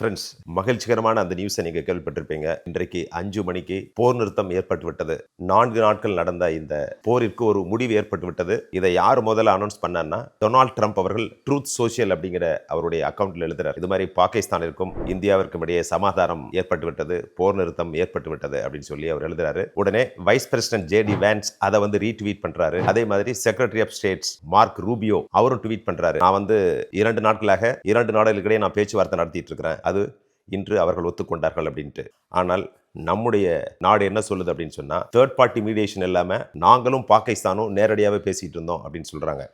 Friends மகிழ்ச்சிகரமான அந்த நியூஸை நீங்கள் கேள்விப்பட்டிருப்பீங்க. இன்றைக்கு அஞ்சு மணிக்கு போர் நிறுத்தம் ஏற்பட்டுவிட்டது. நான்கு நாட்கள் நடந்த இந்த போரிற்கு ஒரு முடிவு ஏற்பட்டுவிட்டது. இதை யார் முதல்ல அனௌன்ஸ் பண்ணான்னா டொனால்ட் ட்ரம்ப் அவர்கள் ட்ரூத் சோஷியல் அப்படிங்கிற அவருடைய அக்கௌண்ட்ல எழுதுறார். இது மாதிரி பாகிஸ்தானிற்கும் இந்தியாவிற்கும் இடையே சமாதானம் ஏற்பட்டுவிட்டது போர் நிறுத்தம் ஏற்பட்டுவிட்டது அப்படின்னு சொல்லி அவர் எழுதுறாரு. உடனே vice president J D Vance அதை வந்து ரீட்வீட் பண்றாரு. அதே மாதிரி secretary of states Mark Rubio அவரும் ட்வீட் பண்றாரு. நான் வந்து இரண்டு நாட்களாக இரண்டு நாடுகளுக்கிடையே நான் பேச்சுவார்த்தை நடத்திட்டு இருக்கிறேன். அது இன்று அவர்கள் ஒத்துக்கொண்டார்கள் அப்படின்ட்டு. ஆனால் நம்முடைய நாடு என்ன சொல்லுது அப்படின்னு சொன்னால் தேர்ட் பார்ட்டி மீடியேஷன் இல்லாமல் நாங்களும் பாகிஸ்தானும் நேரடியாகவே பேசிகிட்டு இருந்தோம் அப்படின்னு சொல்கிறாங்க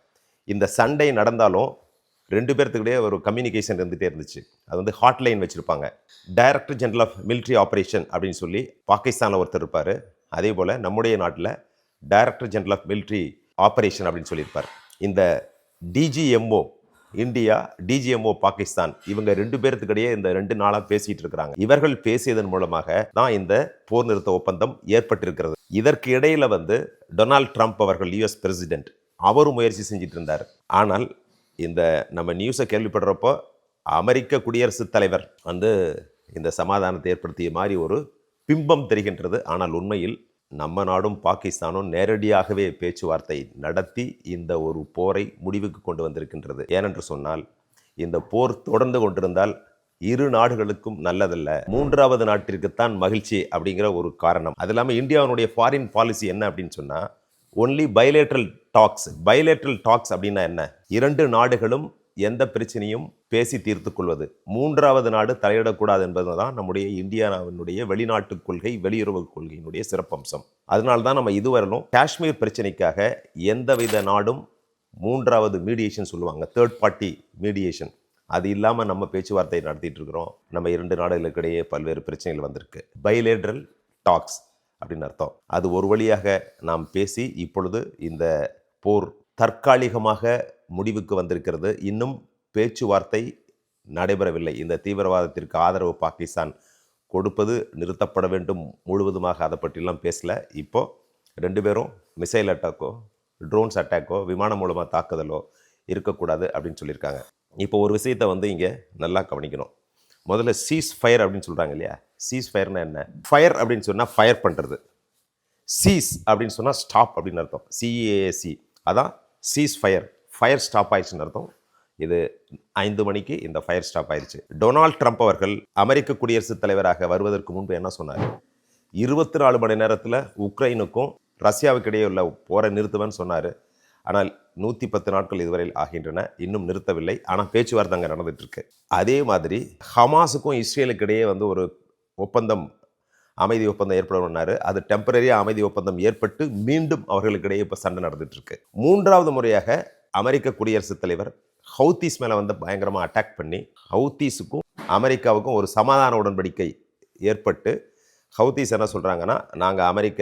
இந்த சண்டை நடந்தாலும் ரெண்டு பேர்த்துக்கிட்டே ஒரு கம்யூனிகேஷன் இருந்துகிட்டே இருந்துச்சு. அது வந்து ஹாட்லைன் வச்சுருப்பாங்க. Director general of military operation அப்படின்னு சொல்லி பாகிஸ்தானில் ஒருத்தர் இருப்பார். அதே போல் நம்முடைய நாட்டில் director general of military operation அப்படின்னு சொல்லியிருப்பார். இந்த டிஜிஎம்ஓ இந்தியா டிஜிஎம்ஓ பாகிஸ்தான் இவங்க ரெண்டு பேர்த்துக்கிடையே இந்த ரெண்டு நாளாக பேசிட்டு இருக்கிறாங்க. இவர்கள் பேசியதன் மூலமாக தான் இந்த போர் நிறுத்த ஒப்பந்தம் ஏற்பட்டிருக்கிறது. இதற்கு இடையில வந்து டொனால்ட் ட்ரம்ப் அவர்கள் யூஎஸ் பிரசிடென்ட். அவரும் முயற்சி செஞ்சிட்டு இருந்தார். ஆனால் இந்த நம்ம நியூஸை கேள்விப்படுறப்போ அமெரிக்க குடியரசுத் தலைவர் வந்து இந்த சமாதானத்தை ஏற்படுத்திய மாதிரி ஒரு பிம்பம் தெரிகின்றது. ஆனால் உண்மையில் நம்ம நாடும் பாகிஸ்தானும் நேரடியாகவே பேச்சுவார்த்தை நடத்தி இந்த ஒரு போரை முடிவுக்கு கொண்டு வந்திருக்கின்றது. ஏனென்று சொன்னால் இந்த போர் தொடர்ந்து கொண்டிருந்தால் இரு நாடுகளுக்கும் நல்லதல்ல. மூன்றாவது நாட்டிற்குத்தான் மகிழ்ச்சி அப்படிங்கிற ஒரு காரணம். அது இல்லாமல் இந்தியாவினுடைய ஃபாரின் பாலிசி என்ன அப்படின்னு சொன்னால் only bilateral talks bilateral talks அப்படின்னா என்ன? இரண்டு நாடுகளும் எந்த பிரச்சனையும் பேசி தீர்த்து கொள்வது. மூன்றாவது நாடு தலையிடக்கூடாது என்பதுதான் நம்முடைய இந்தியாவினுடைய வெளிநாட்டு கொள்கை வெளியுறவு கொள்கையினுடைய சிறப்பம்சம். அதனால தான் நம்ம இதுவரையிலும் காஷ்மீர் பிரச்சனைக்காக எந்தவித நாடும் மூன்றாவது மீடியேஷன் சொல்லுவாங்க. தேர்ட் பார்ட்டி மீடியேஷன் அது இல்லாமல் நம்ம பேச்சுவார்த்தை நடத்திட்டு இருக்கிறோம். நம்ம இரண்டு நாடுகளுக்கிடையே பல்வேறு பிரச்சனைகள் வந்திருக்கு. பைலேட்ரல் டாக்ஸ் அப்படின்னு அர்த்தம். அது ஒரு வழியாக நாம் பேசி இப்பொழுது இந்த போர் தற்காலிகமாக முடிவுக்கு வந்திருக்கிறது. இன்னும் பேச்சுவார்த்தை நடைபெறவில்லை. இந்த தீவிரவாதத்திற்கு ஆதரவு பாகிஸ்தான் கொடுப்பது நிறுத்தப்பட வேண்டும். முழுவதுமாக அதை பற்றிலாம் பேசல. இப்போது ரெண்டு பேரும் மிசைல் அட்டாக்கோ ட்ரோன்ஸ் அட்டாக்கோ விமானம் மூலமாக தாக்குதலோ இருக்கக்கூடாது அப்படின்னு சொல்லியிருக்காங்க. இப்போ ஒரு விஷயத்தை வந்து இங்கே நல்லா கவனிக்கணும். முதல்ல சீஸ் ஃபயர் அப்படின்னு சொல்கிறாங்க இல்லையா? சீஸ் ஃபயர்னா என்ன? ஃபயர் அப்படின்னு சொன்னால் ஃபயர் பண்ணுறது சீஸ் அப்படின்னு சொன்னால் ஸ்டாப் அப்படின்னு அர்த்தம். சிஏஏசி அதான் சீஸ் ஃபயர் ஃபயர் ஸ்டாப் ஆயிடுச்சுன்னு அர்த்தம். இது ஐந்து மணிக்கு இந்த ஃபயர் ஸ்டாப் ஆயிடுச்சு டொனால்ட் ட்ரம்ப் அவர்கள் அமெரிக்க குடியரசுத் தலைவராக வருவதற்கு முன்பு என்ன சொன்னார்? இருபத்தி நாலு மணி நேரத்தில் உக்ரைனுக்கும் ரஷ்யாவுக்கு இடையே உள்ள போரை நிறுத்துவேன்னு சொன்னார். ஆனால் நூற்றி பத்து நாட்கள் இதுவரையில் ஆகின்றன. இன்னும் நிறுத்தவில்லை. ஆனால் பேச்சுவார்த்தை அங்கே நடந்துகிட்ருக்கு அதே மாதிரி ஹமாஸுக்கும் இஸ்ரேலுக்கு இடையே வந்து ஒரு ஒப்பந்தம் அமைதி ஒப்பந்தம் ஏற்படணும்னாரு. அது டெம்பரரியாக அமைதி ஒப்பந்தம் ஏற்பட்டு மீண்டும் அவர்களுக்கிடையே இப்போ சண்டை நடந்துகிட்ருக்கு மூன்றாவது முறையாக அமெரிக்க குடியரசுத் தலைவர் ஹவுத்தீஸ் மேலே வந்து பயங்கரமாக அட்டாக் பண்ணி ஹவுத்தீஸுக்கும் அமெரிக்காவுக்கும் ஒரு சமாதான உடன்படிக்கை ஏற்பட்டு ஹவுத்தீஸ் என்ன சொல்கிறாங்கன்னா நாங்கள் அமெரிக்க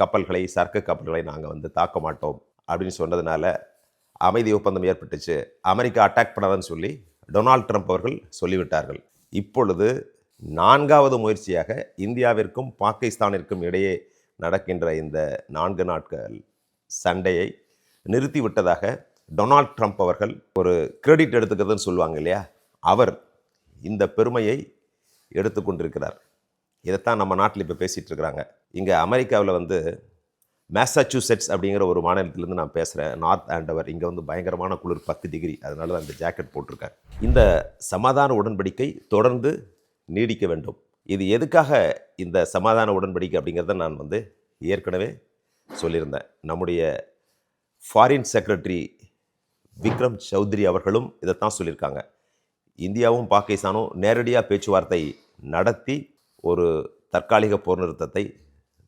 கப்பல்களை சரக்கு கப்பல்களை நாங்கள் வந்து தாக்க மாட்டோம். அப்படின்னு சொன்னதுனால அமைதி ஒப்பந்தம் ஏற்பட்டுச்சு. அமெரிக்கா அட்டாக் பண்ணாதன்னு சொல்லி டொனால்ட் ட்ரம்ப் அவர்கள் சொல்லிவிட்டார்கள். இப்பொழுது நான்காவது முயற்சியாக இந்தியாவிற்கும் பாகிஸ்தானிற்கும் இடையே நடக்கின்ற இந்த நான்கு நாட்கள் சண்டையை நிறுத்திவிட்டதாக டொனால்ட் ட்ரம்ப் அவர்கள் ஒரு கிரெடிட் எடுத்துக்கிறதுன்னு சொல்லுவாங்க இல்லையா? அவர் இந்த பெருமையை எடுத்துக்கொண்டிருக்கிறார் இதைத்தான் நம்ம நாட்டில் இப்போ பேசிகிட்டு இருக்கிறாங்க. இங்கே அமெரிக்காவில் வந்து மேசச்சூசெட்ஸ் அப்படிங்கிற ஒரு மாநிலத்திலேருந்து நான் பேசுகிறேன் நார்த் ஆண்டவர் இங்கே வந்து பயங்கரமான குளிர் பத்து டிகிரி. அதனால தான் இந்த ஜாக்கெட் போட்டிருக்கேன் இந்த சமாதான உடன்படிக்கை தொடர்ந்து நீடிக்க வேண்டும். இது எதுக்காக இந்த சமாதான உடன்படிக்கை அப்படிங்கிறத நான் வந்து ஏற்கனவே சொல்லியிருந்தேன். நம்முடைய ஃபாரின் செக்ரட்டரி விக்ரம் சௌத்ரி அவர்களும் இதைத்தான் சொல்லியிருக்காங்க. இந்தியாவும் பாகிஸ்தானும் நேரடியாக பேச்சுவார்த்தை நடத்தி ஒரு தற்காலிக போர் நிறுத்தத்தை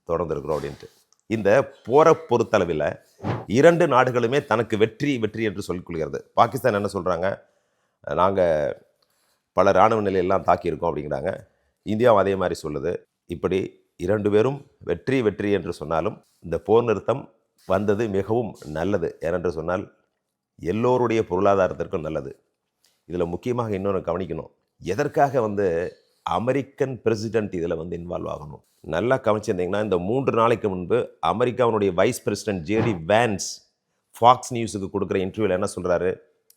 தொடர்ந்துருக்கிறோம் அப்படின்ட்டு. இந்த போரை பொறுத்தளவில் இரண்டு நாடுகளுமே தனக்கு வெற்றி வெற்றி என்று சொல்லிக்கொள்கிறது பாகிஸ்தான் என்ன சொல்கிறாங்க நாங்கள் பல இராணுவ நிலையெல்லாம் தாக்கியிருக்கோம் அப்படிங்கிறாங்க. இந்தியாவும் அதே மாதிரி சொல்லுது. இப்படி இரண்டு பேரும் வெற்றி வெற்றி என்று சொன்னாலும் இந்த போர் நிறுத்தம் வந்தது மிகவும் நல்லது. ஏனென்று சொன்னால் எல்லோருடைய பொருளாதாரத்திற்கும் நல்லது. இதில் முக்கியமாக இன்னொன்று கவனிக்கணும். எதற்காக வந்து அமெரிக்கன் பிரசிடென்ட் இதில் வந்து இன்வால்வ் ஆகணும்? நல்லா கவனிச்சிருந்தீங்கன்னா இந்த மூன்று நாளைக்கு முன்பு அமெரிக்காவினுடைய vice president JD Vance Fox நியூஸுக்கு கொடுக்குற இன்டர்வியூவில் என்ன சொல்கிறாரு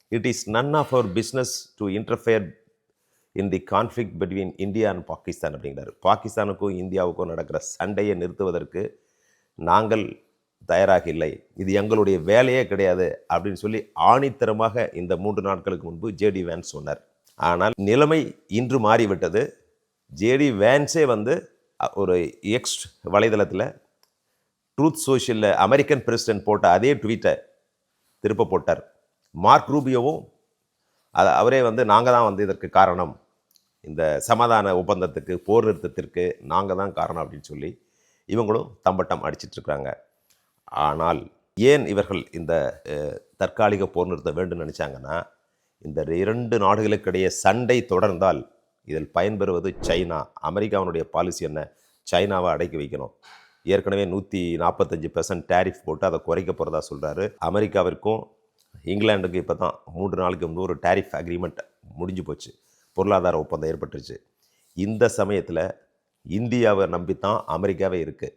it is none of our business to interfere in the conflict between India and Pakistan அப்படிங்கிறாரு. பாகிஸ்தானுக்கும் இந்தியாவுக்கும் நடக்கிற சண்டையை நிறுத்துவதற்கு நாங்கள் தயாராக இல்லை. இது எங்களுடைய வேலையே கிடையாது அப்படின்னு சொல்லி ஆணித்தரமாக இந்த மூன்று நாட்களுக்கு முன்பு ஜேடி வேன்ஸ் சொன்னார். ஆனால் நிலைமை இன்று மாறிவிட்டது. ஜேடி வேன்ஸே வந்து ஒரு எக்ஸ் வலைதளத்தில் ட்ரூத் சோஷியலில் அமெரிக்கன் பிரசிடென்ட் போட்ட அதே ட்வீட்டை திருப்ப போட்டார். மார்க் ரூபியோவும் அது அவரே வந்து நாங்கள் தான் வந்து இதற்கு காரணம். இந்த சமாதான ஒப்பந்தத்துக்கு போர் நிறுத்தத்திற்கு நாங்கள் தான் காரணம் அப்படின்னு சொல்லி இவங்களும் தம்பட்டம் அடிச்சிட்ருக்குறாங்க ஆனால் ஏன் இவர்கள் இந்த தற்காலிக போர் நிறுத்த வேண்டும் நினச்சாங்கன்னா இந்த இரண்டு நாடுகளுக்கிடையே சண்டை தொடர்ந்தால் இதில் பயன்பெறுவது சைனா. அமெரிக்காவினுடைய பாலிசி என்ன? சைனாவை அடக்கி வைக்கணும். ஏற்கனவே நூற்றி நாற்பத்தஞ்சு பெர்சன்ட் டேரிஃப் போட்டு அதை குறைக்க போகிறதா சொல்கிறாரு அமெரிக்காவிற்கும் இங்கிலாண்டுக்கும் இப்போ தான் மூன்று நாளுக்கு முன்பு ஒரு டேரிஃப் அக்ரிமெண்ட் முடிஞ்சு போச்சு. பொருளாதார ஒப்பந்தம் ஏற்பட்டுருச்சு. இந்த சமயத்தில் இந்தியாவை நம்பி தான் அமெரிக்காவே இருக்குது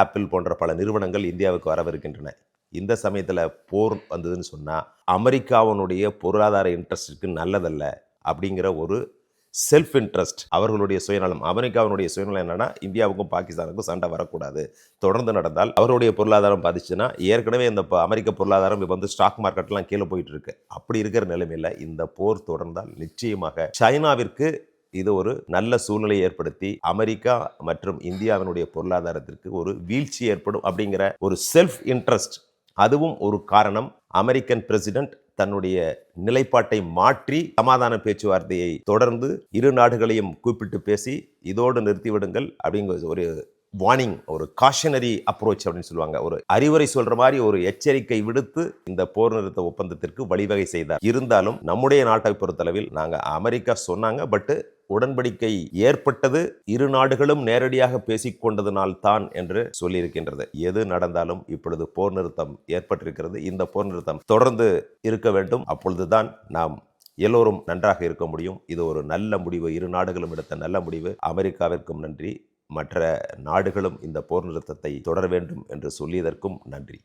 ஆப்பிள் போன்ற பல நிறுவனங்கள் இந்தியாவுக்கு வரவிருக்கின்றன. இந்த சமயத்தில் போர் வந்ததுன்னு சொன்னால் அமெரிக்காவினுடைய பொருளாதார இன்ட்ரெஸ்ட்டுக்கு நல்லதல்ல அப்படிங்கிற ஒரு செல்ஃப் இன்ட்ரெஸ்ட் அவர்களுடைய சுயநலம் அமெரிக்காவினுடைய சுயநலம் என்னென்னா இந்தியாவுக்கும் பாகிஸ்தானுக்கும் சண்டை வரக்கூடாது. தொடர்ந்து நடந்தால் அவருடைய பொருளாதாரம் பாதிச்சுன்னா ஏற்கனவே இந்த அமெரிக்க பொருளாதாரம் இப்போ வந்து ஸ்டாக் மார்க்கெட்லாம் கீழே போயிட்டு இருக்கு. அப்படி இருக்கிற நிலைமையில் இந்த போர் தொடர்ந்தால் நிச்சயமாக சைனாவிற்கு இது ஒரு நல்ல சூழ்நிலையை ஏற்படுத்தி அமெரிக்கா மற்றும் இந்தியாவினுடைய பொருளாதாரத்திற்கு ஒரு வீழ்ச்சி ஏற்படும் அப்படிங்கிற ஒரு செல்ஃப் இன்ட்ரெஸ்ட் அதுவும் ஒரு காரணம். அமெரிக்கன் பிரசிடென்ட் தன்னுடைய நிலைப்பாட்டை மாற்றி சமாதான பேச்சுவார்த்தையை தொடர்ந்து இரு நாடுகளையும் கூப்பிட்டு பேசி இதோடு நிறுத்திவிடுங்கள் அப்படிங்கிற ஒரு வார்னிங் ஒரு காஷனரி அப்ரோச் அப்படின்னு சொல்லுவாங்க. ஒரு அறிவுரை சொல்ற மாதிரி ஒரு எச்சரிக்கை விடுத்து இந்த போர் நிறுத்த ஒப்பந்தத்திற்கு வழிவகை செய்தார். இருந்தாலும் நம்முடைய நாட்டை பொறுத்தளவில் நாங்கள் அமெரிக்கா சொன்னாங்க பட்டு உடன்படிக்கை ஏற்பட்டது. இரு நாடுகளும் நேரடியாக பேசிக்கொண்டதனால் தான் என்று சொல்லியிருக்கின்றது. எது நடந்தாலும் இப்பொழுது போர் நிறுத்தம் ஏற்பட்டிருக்கிறது. இந்த போர் நிறுத்தம் தொடர்ந்து இருக்க வேண்டும். அப்பொழுதுதான் நாம் எல்லோரும் நன்றாக இருக்க முடியும். இது ஒரு நல்ல முடிவு. இரு நாடுகளும் எடுத்த நல்ல முடிவு. அமெரிக்காவிற்கும் நன்றி. மற்ற நாடுகளும் இந்த போர் நிறுத்தத்தை தொடர வேண்டும் என்று சொல்லியதற்கும் நன்றி.